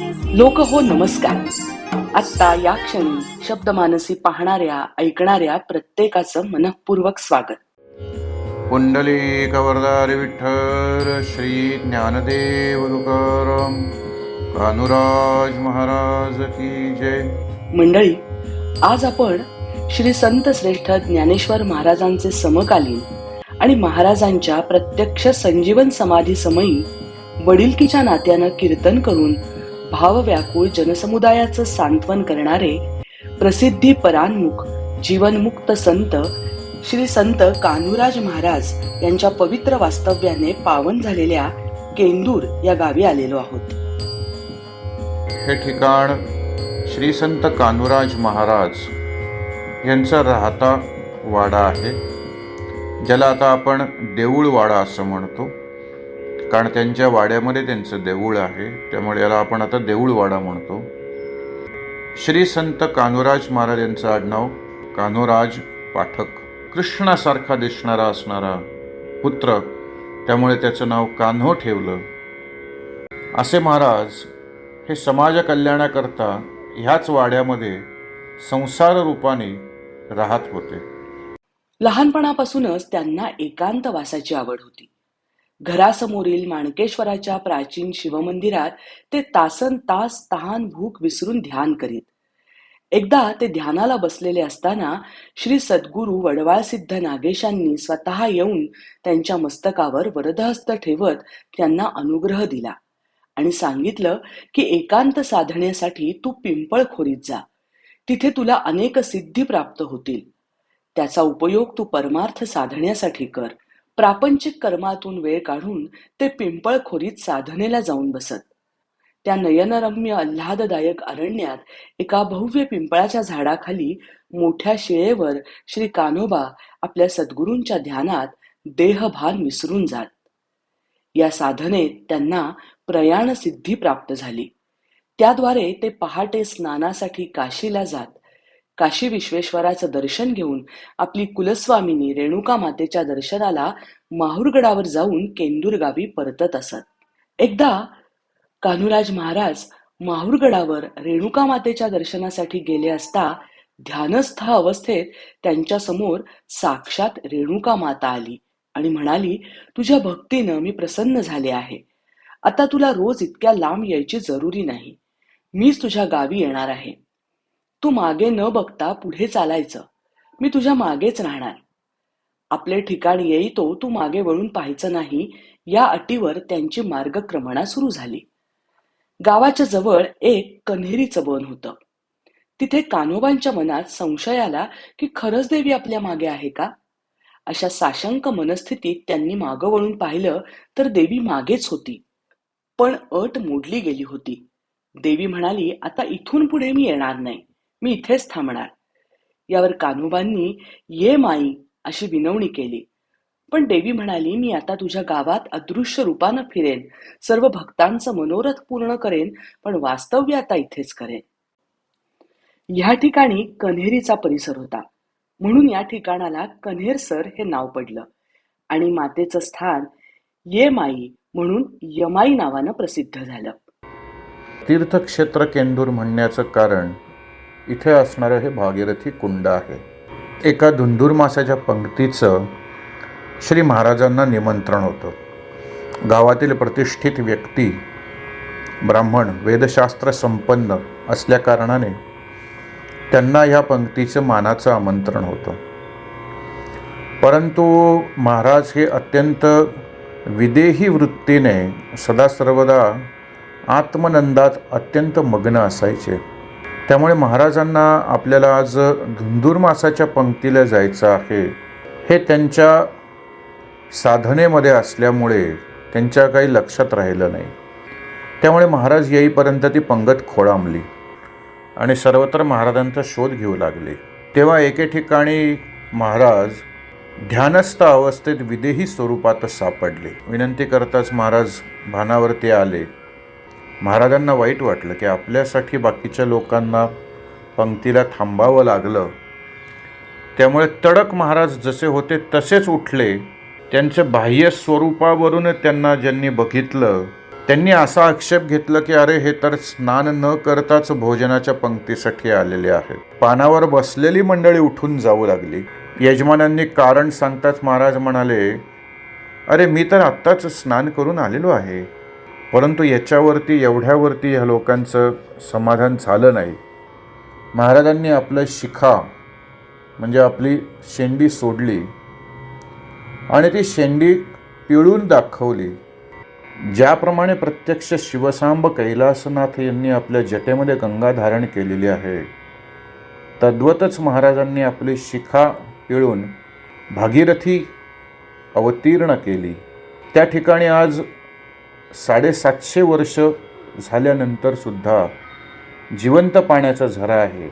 लोक हो नमस्कार. आत्ता या क्षणी शब्दमानसी पाहणाऱ्या ऐकणाऱ्या प्रत्येकाचं मनपूर्वक स्वागत. पुंडलिकवरदारी विठ्ठल श्री ज्ञानदेव तुकाराम कानुराज महाराज की जय. मंडळी आज आपण श्री संत श्रेष्ठ ज्ञानेश्वर महाराजांचे समकालीन आणि महाराजांच्या प्रत्यक्ष संजीवन समाधी समयी वडिलकीच्या नात्यानं कीर्तन करून भावव्याकुळ जनसमुदायाचं सांत्वन करणारे प्रसिद्धी परान्मुख जीवनमुक्त संत श्री संत कान्हूराज महाराज यांच्या पवित्र वास्तव्याने पावन झालेल्या केंदूर या गावी आलेलो आहोत. हे ठिकाण श्री संत कानुराज महाराज यांचा राहता वाडा आहे ज्याला आता आपण देऊळ वाडा असं म्हणतो. कारण त्यांच्या वाड्यामध्ये त्यांचं देऊळ आहे. त्यामुळे याला आपण आता देऊळ वाडा म्हणतो. श्री संत कान्होराज महाराज यांचं आडनाव कान्होराज पाठक. कृष्णासारखा दिसणारा असणारा पुत्र. त्यामुळे त्याचं नाव कान्हो ठेवलं. असे महाराज हे समाज कल्याणाकरता ह्याच वाड्यामध्ये संसार रूपाने राहत होते. लहानपणापासूनच त्यांना एकांतवासाची आवड होती. घरासमोरील माणकेश्वराच्या प्राचीन शिवमंदिरात ते तासन तास तहान भूक विसरून ध्यान करीत. एकदा ते ध्यानाला बसलेले असताना श्री सद्गुरू वडवाळ सिद्ध नागेशांनी स्वतः येऊन त्यांच्या मस्तकावर वरदहस्त ठेवत त्यांना अनुग्रह दिला आणि सांगितलं की एकांत साधण्यासाठी तू पिंपळ खोरीत जा. तिथे तुला अनेक सिद्धी प्राप्त होतील. त्याचा उपयोग तू परमार्थ साधण्यासाठी कर. प्रापंचिक कर्मातून वेळ काढून ते पिंपळखोरीत साधनेला जाऊन बसत. त्या नयनरम्य आल्हाददायक अरण्यात एका भव्य पिंपळाच्या झाडाखाली मोठ्या शिळेवर श्री कान्होबा आपल्या सद्गुरूंच्या ध्यानात देहभान विसरून जात. या साधनेत त्यांना प्रयाण सिद्धी प्राप्त झाली. त्याद्वारे ते पहाटे स्नानासाठी काशीला जात. काशी विश्वेश्वराचं दर्शन घेऊन आपली कुलस्वामिनी रेणुका मातेच्या दर्शनाला माहुरगडावर जाऊन केंदूर गावी परतत असत. एकदा कान्हुराज महाराज माहुरगडावर रेणुका मातेच्या दर्शनासाठी गेले असता ध्यानस्थ अवस्थेत त्यांच्यासमोर साक्षात रेणुका माता आली आणि म्हणाली तुझ्या भक्तीनं मी प्रसन्न झाले आहे. आता तुला रोज इतक्या लांब यायची जरुरी नाही. मीच तुझ्या गावी येणार आहे. तू मागे न बघता पुढे चालायचं. मी तुझ्या मागेच राहणार. आपले ठिकाण येईतो तू मागे वळून पाहायचं नाही. या अटीवर त्यांची मार्गक्रमणा सुरू झाली. गावाच्या जवळ एक कन्हेरीचं बन होतं. तिथे कान्होबांच्या मनात संशय आला की खरंच देवी आपल्या मागे आहे का? अशा साशंक मनस्थितीत त्यांनी मागं वळून पाहिलं तर देवी मागेच होती. पण अट मोडली गेली होती. देवी म्हणाली आता इथून पुढे मी येणार नाही. मी इथेच थांबणार. यावर कान्होबांनी ये माई अशी विनवणी केली. पण देवी म्हणाली मी आता तुझ्या गावात अदृश्य रूपानं फिरेन सर्व भक्तांचं मनोरथ पूर्ण करेन पण वास्तव्य आता इथेच करेन. ह्या ठिकाणी कन्हेरीचा परिसर होता. म्हणून या ठिकाणाला कन्हेरसर हे नाव पडलं. आणि मातेचं स्थान ये माई म्हणून यमाई नावानं प्रसिद्ध झालं. तीर्थक्षेत्र केंदूर म्हणण्याचं कारण इथे असणारं हे भागीरथी कुंड आहे. एका धुंदुरमासाच्या पंक्तीचं श्री महाराजांना निमंत्रण होतं. गावातील प्रतिष्ठित व्यक्ती ब्राह्मण वेदशास्त्र संपन्न असल्याकारणाने त्यांना ह्या पंक्तीचं मानाचं आमंत्रण होतं. परंतु महाराज हे अत्यंत विदेही वृत्तीने सदा सर्वदा आत्मनंदात अत्यंत मग्न असायचे. त्यामुळे महाराजांना आपल्याला आज धुंदुरमासाच्या पंक्तीला जायचं आहे. हे त्यांच्या साधनेमध्ये असल्यामुळे त्यांच्या काही लक्षात राहिलं नाही. त्यामुळे महाराज येईपर्यंत ती पंगत खोळांबली आणि सर्वत्र महाराजांचा शोध घेऊ लागले. तेव्हा एके ठिकाणी महाराज ध्यानस्थ अवस्थेत विदेही स्वरूपात सापडले. विनंती करताच महाराज भानावरती आले. महाराजांना वाईट वाटलं की आपल्यासाठी बाकीच्या लोकांना पंक्तीला थांबावं लागलं. त्यामुळे तडक महाराज जसे होते तसेच उठले. त्यांच्या बाह्य स्वरूपावरून त्यांना ज्यांनी बघितलं त्यांनी असा आक्षेप घेतला की अरे हे तर स्नान न करताच भोजनाच्या पंक्तीसाठी आलेले आहेत. पानावर बसलेली मंडळी उठून जाऊ लागली. यजमानांनी कारण सांगताच महाराज म्हणाले अरे मी तर आत्ताच स्नान करून आलेलो आहे. परंतु याच्यावरती एवढ्यावरती ह्या लोकांचं समाधान झालं नाही. महाराजांनी आपलं शिखा म्हणजे आपली शेंडी सोडली आणि ती शेंडी पिळून दाखवली. ज्याप्रमाणे प्रत्यक्ष शिवसांब कैलासनाथ यांनी आपल्या जटेमध्ये गंगा धारण केलेली आहे तद्वतच महाराजांनी आपली शिखा पिळून भागीरथी अवतीर्ण केली. त्या ठिकाणी आज साडेसातशे वर्ष झाल्यानंतर सुद्धा जिवंत पाण्याचा झरा आहे.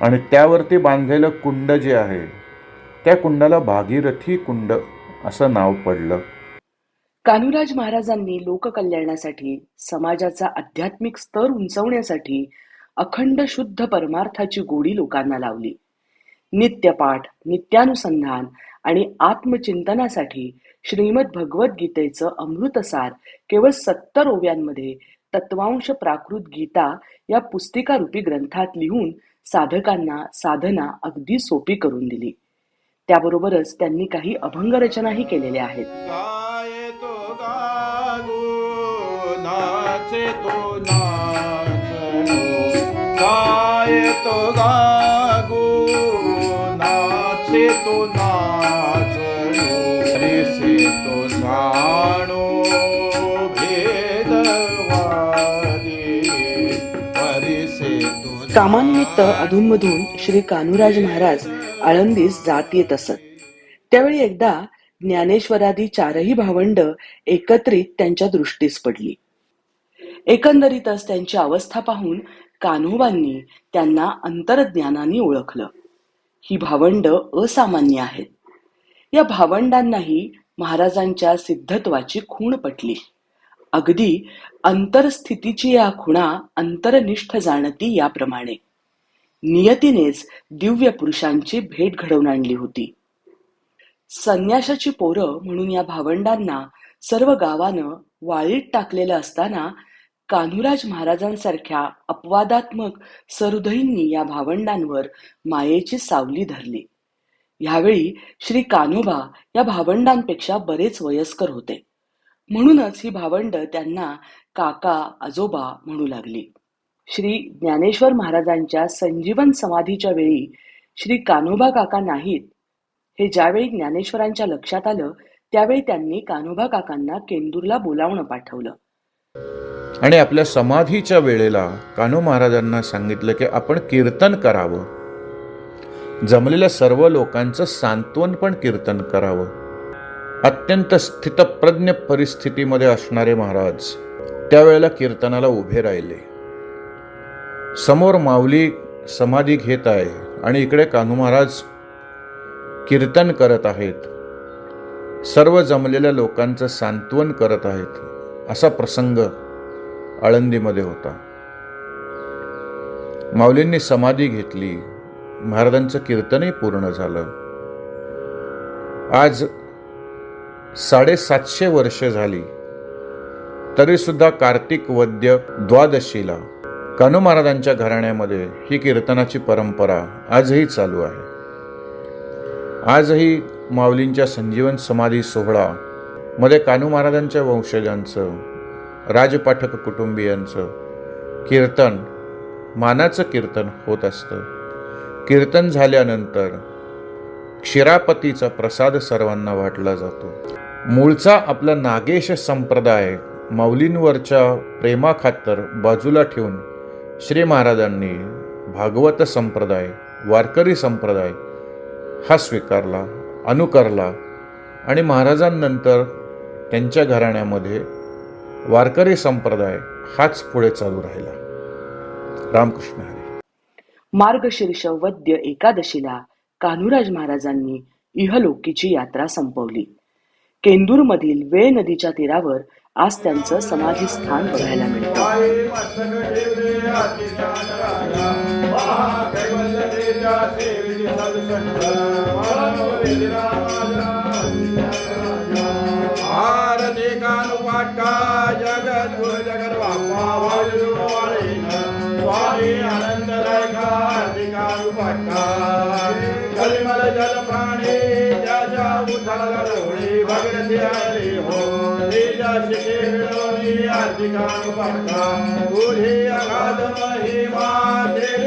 आणि त्यावरती बांधलेलं कुंड जे आहे त्या कुंडाला भागीरथी कुंड असं नाव पडलं. कानुराज महाराजांनी लोककल्याणासाठी समाजाचा आध्यात्मिक स्तर उंचवण्यासाठी अखंड शुद्ध परमार्थाची गोडी लोकांना लावली. नित्यपाठ नित्यानुसंधान आणि आत्मचिंतनासाठी श्रीमद भगवद्गीतेचं अमृतसार केवळ सत्तर ओव्यांमध्ये तत्वांश प्राकृत गीता या पुस्तिकारूपी ग्रंथात लिहून साधकांना साधना अगदी सोपी करून दिली. त्याबरोबरच त्यांनी काही अभंग रचनाही केलेल्या आहेत. तो कामानिमित्त अधूनमधून श्री कानुराज महाराज आळंदीस जात येत असत. त्यावेळी एकदा ज्ञानेश्वरादी चारही भावंड एकत्रित त्यांच्या दृष्टीस पडली. एकंदरीतच त्यांची अवस्था पाहून कान्होबांनी त्यांना अंतरज्ञानाने ओळखलं. ही भावंड असामान्य आहेत. या भावंडांनाही महाराजांच्या सिद्धत्वाची खूण पटली. अगदी अंतरस्थितीची या खुणा अंतरनिष्ठ जाणती याप्रमाणे. नियतीनेच दिव्य पुरुषांची भेट घडवून आणली होती. संन्याशाची पोरं म्हणून या भावंडांना सर्व गावानं वाळीत टाकलेलं असताना कान्हुराज महाराजांसारख्या अपवादात्मक सहृदयींनी या भावंडांवर मायेची सावली धरली. ह्यावेळी श्री कान्होबा या भावंडांपेक्षा बरेच वयस्कर होते. म्हणूनच ही भावंड त्यांना काका आजोबा म्हणू लागली. श्री ज्ञानेश्वर महाराजांच्या संजीवन समाधीच्या वेळी श्री कान्होबा काका नाहीत. हे ज्यावेळी ज्ञानेश्वरांच्या लक्षात आलं त्यावेळी त्यांनी कान्होबा काकांना केंदूरला बोलावणं पाठवलं. आणि आपल्या समाधीच्या वेळेला कान्हो महाराजांना सांगितलं की आपण कीर्तन करावं. जमलेल्या सर्व लोकांचं सांत्वन पण कीर्तन करावं. अत्यंत स्थितप्रज्ञ परिस्थितीमध्ये असणारे महाराज त्यावेळेला कीर्तनाला उभे राहिले. समोर माऊली समाधी घेत आहे आणि इकडे कान्हू महाराज कीर्तन करत आहेत. सर्व जमलेल्या लोकांचं सांत्वन करत आहेत. असा प्रसंग आळंदीमध्ये होता. माऊलींनी समाधी घेतली. महाराजांचं कीर्तनही पूर्ण झालं. आज साडेसातशे वर्ष झाली. तरीसुद्धा कार्तिक वद्य द्वादशीला कानू महाराजांच्या घराण्यामध्ये ही कीर्तनाची परंपरा आजही चालू आहे. आजही माऊलींच्या संजीवन समाधी सोहळा मध्ये कानू महाराजांच्या वंशजांचं राजपाठक कुटुंबियांचं कीर्तन मानाचं कीर्तन होत असतं. कीर्तन झाल्यानंतर क्षीरापतीचा प्रसाद सर्वांना वाटला जातो. मूळचा आपला नागेश संप्रदाय माऊलींवरच्या प्रेमाखातर बाजूला ठेवून श्री महाराजांनी भागवत संप्रदाय वारकरी संप्रदाय हा स्वीकारला अनुकरला आणि महाराजांनंतर त्यांच्या घराण्यामध्ये वारकरी संप्रदाय हाच पुढे चालू राहिला. रामकृष्ण हरी. मार्गशीर्ष वद्य एकादशीला कान्होराज महाराजांनी इहलोकीची यात्रा संपवली. केंदूरमधील वेळ नदीच्या तीरावर आज त्यांचं समाधी स्थान बघायला मिळतं. जल प्राणी त्याच्या उथळला डोळे भगीरथी आली हो तिच्या शिके मिळवली अधिकारू पाटका तुझी अगाध महिमा देव